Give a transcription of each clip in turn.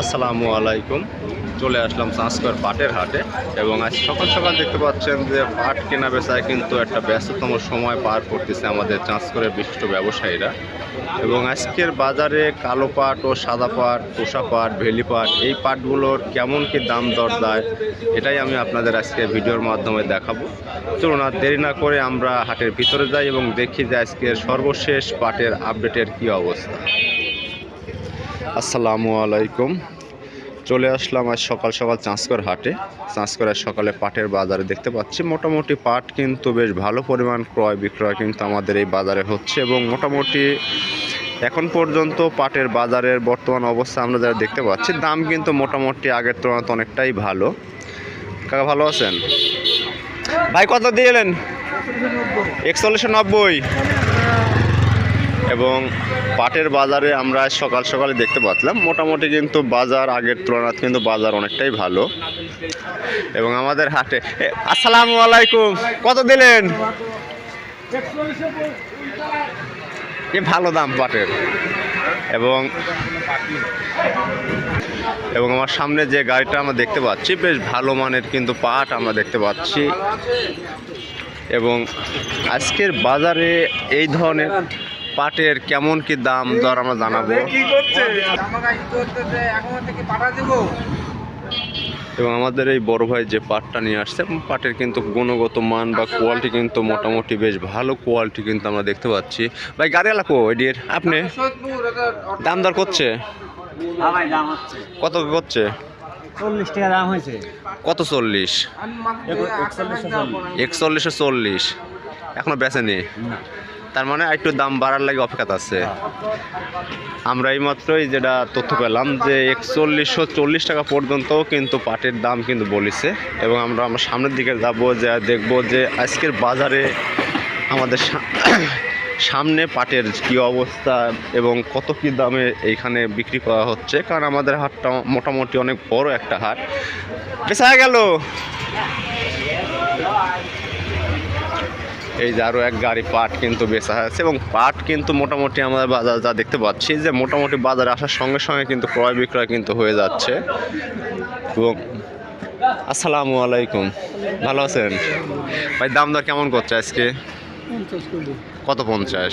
আসসালামু আলাইকুম। চলে আসলাম সংস্কার পাটের হাটে এবং আজ সকাল সকাল দেখতে পাচ্ছেন যে পাট কেনা বেচায় কিন্তু একটা ব্যস্ততম সময় পার করতেছে আমাদের চাঁচকরের বিশিষ্ট ব্যবসায়ীরা। এবং আজকের বাজারে কালো পাট ও সাদা পাট তোষা পাট, ভেলি পাট, এই পাটগুলোর কেমন কি দাম দর দেয়, এটাই আমি আপনাদের আজকে ভিডিওর মাধ্যমে দেখাবো। চলুন আর দেরি না করে আমরা হাটের ভিতরে যাই এবং দেখি যে আজকের সর্বশেষ পাটের আপডেটের কি অবস্থা। আসসালামু আলাইকুম। চলে আসলাম আজ সকাল সকাল চাঁচকর হাটে। চাঁচকরের সকালে পাটের বাজারে দেখতে পাচ্ছি, মোটামুটি পাট কিন্তু বেশ ভালো পরিমাণ ক্রয় বিক্রয় কিন্তু আমাদের এই বাজারে হচ্ছে এবং মোটামুটি এখন পর্যন্ত পাটের বাজারের বর্তমান অবস্থা আমরা যারা দেখতে পাচ্ছি, দাম কিন্তু মোটামুটি আগের তুলনায় অনেকটাই ভালো। কাকা, ভালো আছেন? ভাই, কত দিলেন একচল্লিশশো নব্বই। এবং পাটের বাজারে আমরা সকাল সকালে দেখতে পাচ্ছিলাম মোটামুটি কিন্তু বাজার আগের তুলনায় কিন্তু বাজার অনেকটাই ভালো। এবং আমাদের হাটে আসসালামু আলাইকুম, কত দিলেন? এ, ভালো দাম পাটের। এবং এবং আমার সামনে যে গাড়িটা আমরা দেখতে পাচ্ছি, বেশ ভালো মানের কিন্তু পাট আমরা দেখতে পাচ্ছি। এবং আজকের বাজারে এই ধরনের পাটের কেমন কি দাম? দর আমরা জানাব। এবং আমাদের এই বড় ভাই যে পাটটা নিয়ে আসছে পাটের কিন্তু গুণগত মান বা কোয়ালিটি কিন্তু মোটামুটি বেশ ভালো কোয়ালিটি কিন্তু আমরা দেখতে পাচ্ছি। ভাই গাড়ি এলাকো এডির আপনি? দাম দর করছে? কত করছে? কত চল্লিশ? একচল্লিশশো চল্লিশ। এখনও বেচেনি? তার মানে একটু দাম বাড়ার লাগে অপেক্ষা আছে। আমরা এইমাত্রই যেটা তথ্য পেলাম যে একচল্লিশশো চল্লিশ টাকা পর্যন্ত কিন্তু পাটের দাম কিন্তু বলেছে এবং আমরা আমরা সামনের দিকে যাব যে দেখব যে আজকের বাজারে আমাদের সামনে পাটের কি অবস্থা এবং কত কি দামে এইখানে বিক্রি করা হচ্ছে। কারণ আমাদের হাটটা মোটামুটি অনেক বড় একটা হাট। বেচা গেল। এই যে আরও এক গাড়ি পাট কিন্তু বেচা হয়েছে এবং পাট কিন্তু মোটামুটি আমাদের বাজার যা দেখতে পাচ্ছি যে মোটামুটি বাজারে আসার সঙ্গে সঙ্গে কিন্তু ক্রয় বিক্রয় কিন্তু হয়ে যাচ্ছে। এবং আসসালামু আলাইকুম। ভালো আছেন? ভাই, দাম দর কেমন করছে আজকে? কত পঞ্চাশ?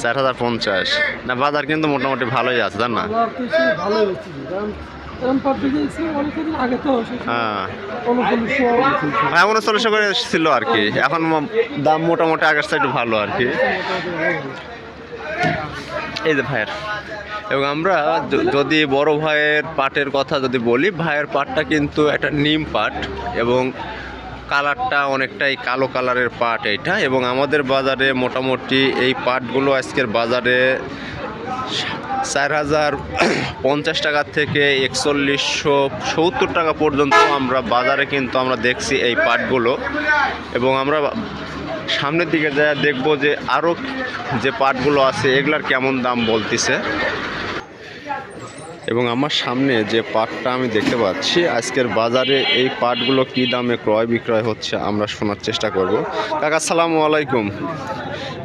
চার হাজার পঞ্চাশ। না বাজার কিন্তু মোটামুটি ভালোই আছে তাই না? হ্যাঁ। উনচল্লিশশো হ্যাঁ করে ছিল আর কি। এখন দাম মোটামুটি আগের সাইড ভালো আর কি। এই যে ভাইয়ের। এবং আমরা যদি বড় ভাইয়ের পাটের কথা যদি বলি ভাইয়ের পাটটা কিন্তু একটা নিম পাট এবং কালারটা অনেকটাই কালো কালারের পাট এইটা এবং আমাদের বাজারে মোটামুটি এই পাটগুলো আজকের বাজারে চার হাজার পঞ্চাশ টাকা থেকে একচল্লিশশো সত্তর টাকা পর্যন্ত আমরা বাজারে কিন্তু আমরা দেখছি এই পাটগুলো এবং আমরা সামনের দিকে যা দেখব যে আরও যে পাটগুলো আছে, এগুলার কেমন দাম বলতেছে। এবং আমার সামনে যে পাটটা আমি দেখতে পাচ্ছি আজকের বাজারে এই পাটগুলো কি দামে ক্রয় বিক্রয় হচ্ছে আমরা শোনার চেষ্টা করব। কাকা সালাম আলাইকুম।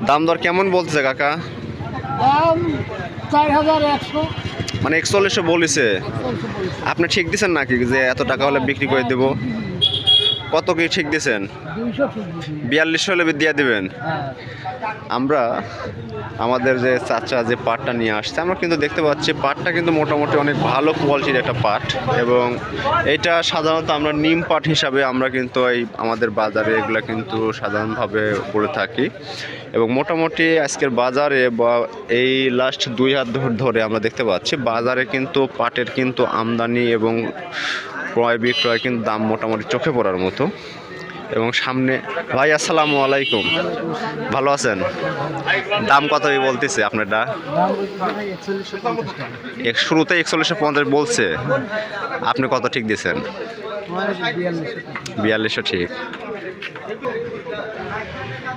দাম দর কেমন বলছে কাকা? মানে একচল্লিশে বলিছে। আপনি ঠিক দিছেন নাকি যে এত টাকা হলে বিক্রি করে দেবো? কত কি ঠিক দিছেন দুইশো ঠিক দিয়েছি। বিয়াল্লিশশো হলে দিয়ে দিবেন আমরা আমাদের যে চাচা যে পাটটা নিয়ে আসছে, আমরা কিন্তু দেখতে পাচ্ছি পাটটা কিন্তু মোটামুটি অনেক ভালো কোয়ালিটির একটা পাট এবং এটা সাধারণত আমরা নিম পাট হিসাবে আমরা কিন্তু এই আমাদের বাজারে এগুলো কিন্তু সাধারণভাবে করে থাকি এবং মোটামুটি আজকের বাজারে বা এই লাস্ট দুই হাত ধরে আমরা দেখতে পাচ্ছি, বাজারে কিন্তু পাটের কিন্তু আমদানি এবং ক্রয় বিক্রয় কিন্তু দাম মোটামুটি চোখে পড়ার মতো। এবং সামনে, ভাই, আসসালামু আলাইকুম। ভালো আছেন? দাম কত বলতেছে আপনারটা? শুরুতে একচল্লিশশো পঞ্চাশ বলছে। আপনি কত ঠিক দিয়েছেন? বিয়াল্লিশশো ঠিক।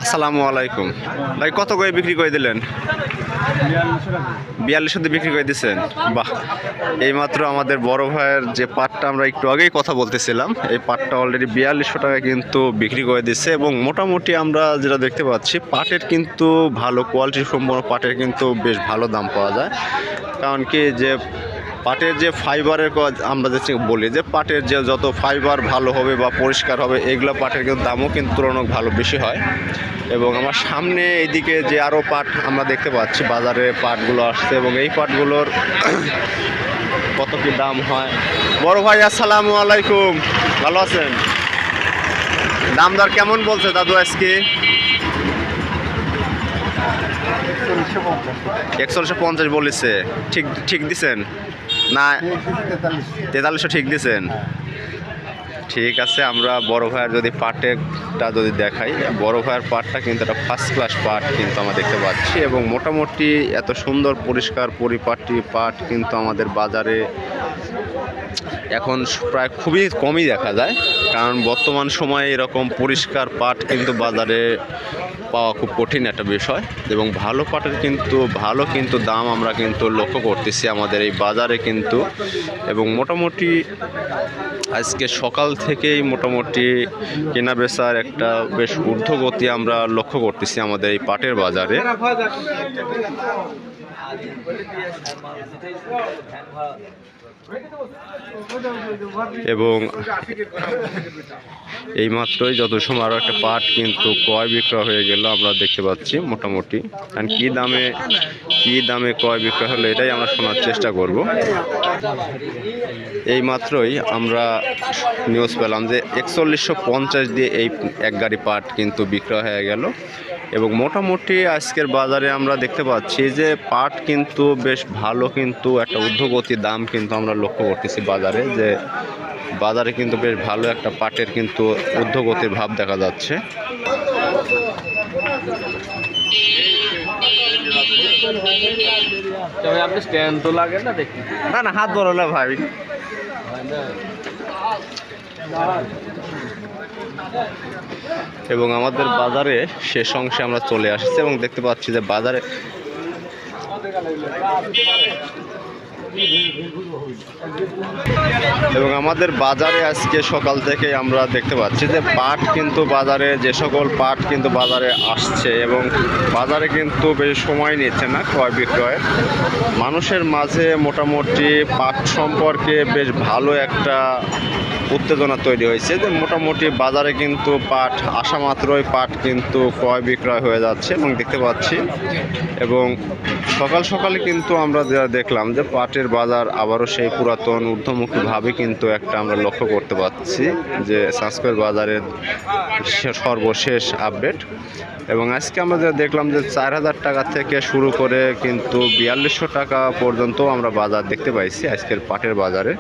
আসসালামু আলাইকুম। ভাই, কত করে বিক্রি করে দিলেন? বিয়াল্লিশশো বিক্রি করে দিচ্ছেন বাহ। এইমাত্র আমাদের বড় ভাইয়ের যে পাটটা আমরা একটু আগেই কথা বলতেছিলাম, এই পাটটা অলরেডি বিয়াল্লিশশো টাকা কিন্তু বিক্রি করে দিচ্ছে এবং মোটামুটি আমরা যেটা দেখতে পাচ্ছি, পাটের কিন্তু ভালো কোয়ালিটি সম্পন্ন পাটের কিন্তু বেশ ভালো দাম পাওয়া যায়। কারণ কি, যে পাটের যে ফাইবারের আমরা যে বলি যে পাটের যে যত ফাইবার ভালো হবে বা পরিষ্কার হবে, এগুলো পাটের কিন্তু দামও কিন্তু তুলনামূলক ভালো বেশি হয়। এবং আমার সামনে এইদিকে যে আরও পাট আমরা দেখতে পাচ্ছি, বাজারে পাটগুলো আসছে এবং এই পাটগুলোর কত কি দাম হয়। বড় ভাই, আসসালামু আলাইকুম। ভালো আছেন? দাম দর কেমন বলছে দাদু আজকে? একচল্লিশশো পঞ্চাশ বলেছে। ঠিক ঠিক দিছেন? না তেতাল্লিশশো ঠিক দিছেন। ঠিক আছে আমরা বড় ভাইয়ের যদি পাটেরটা যদি দেখাই বড় ভাইয়ের পাটটা কিন্তু একটা ফার্স্ট ক্লাস পাট কিন্তু আমরা দেখতে পাচ্ছি এবং মোটামুটি এত সুন্দর পরিষ্কার পরিপাটি পাট কিন্তু আমাদের বাজারে এখন প্রায় খুবই কমই দেখা যায়। কারণ বর্তমান সময়ে এরকম পরিষ্কার পাট কিন্তু বাজারে পাওয়া খুব কঠিন একটা বিষয় এবং ভালো পাটের কিন্তু, ভালো কিন্তু দাম আমরা কিন্তু লক্ষ্য করতেছি আমাদের এই বাজারে কিন্তু এবং মোটামুটি আজকে সকাল থেকেই মোটামুটি কেনা বেচার একটা বেশ ঊর্ধ্বগতি আমরা লক্ষ্য করতেছি আমাদের এই পাটের বাজারে। এবং এইমাত্রই যত সময় আরও একটা পাট কিন্তু ক্রয় বিক্রয় হয়ে গেল, আমরা দেখতে পাচ্ছি মোটামুটি। কারণ কী দামে কী দামে ক্রয় বিক্রয় হলো এটাই আমরা শোনার চেষ্টা করব। এই মাত্রই আমরা নিউজ পেলাম যে একচল্লিশশো পঞ্চাশ দিয়ে এই এক গাড়ি পাট কিন্তু বিক্রয় হয়ে গেল। এবং মোটামুটি আজকের বাজারে আমরা দেখতে পাচ্ছি যে পাট কিন্তু বেশ ভালো কিন্তু একটা ঊর্ধ্বগতি দাম কিন্তু আমরা লক্ষ্য করতেছি বাজারে যে বাজারে কিন্তু বেশ ভালো একটা পাটের কিন্তু ঊর্ধ্বগতির ভাব দেখা যাচ্ছে। আপনি স্ট্যান্ড তো লাগে না দেখি। না না হাত বড় ভাই। এবং আমাদের বাজারে শেষ অংশে আমরা চলে আসছি এবং দেখতে পাচ্ছি যে বাজারে এবং আমাদের বাজারে আজকে সকাল থেকে আমরা দেখতে পাচ্ছি যে পাট কিন্তু বাজারে, যে সকল পাট কিন্তু বাজারে আসছে এবং বাজারে কিন্তু বেশি সময় নিচ্ছে না ক্রয় বিক্রয় মানুষের মাঝে মোটামুটি পাট সম্পর্কে বেশ ভালো একটা উত্তেজনা তৈরি হয়েছে যে মোটামুটি বাজারে কিন্তু পাট আসা মাত্রই পাট কিন্তু ক্রয় বিক্রয় হয়ে যাচ্ছে এবং দেখতে পাচ্ছি। এবং সকাল সকালে কিন্তু আমরা দেখলাম যে পাটের বাজার আবারও সেই পুরাতন ঊর্ধ্বমুখীভাবে কিন্তু একটা আমরা লক্ষ্য করতে পারছি যে সাংস্কৃতিক বাজারের সর্বশেষ আপডেট। এবং আজকে আমরা যে দেখলাম যে চার হাজার টাকা থেকে শুরু করে কিন্তু বিয়াল্লিশশো টাকা পর্যন্ত আমরা বাজার দেখতে পাইছি আজকের পাটের বাজারে।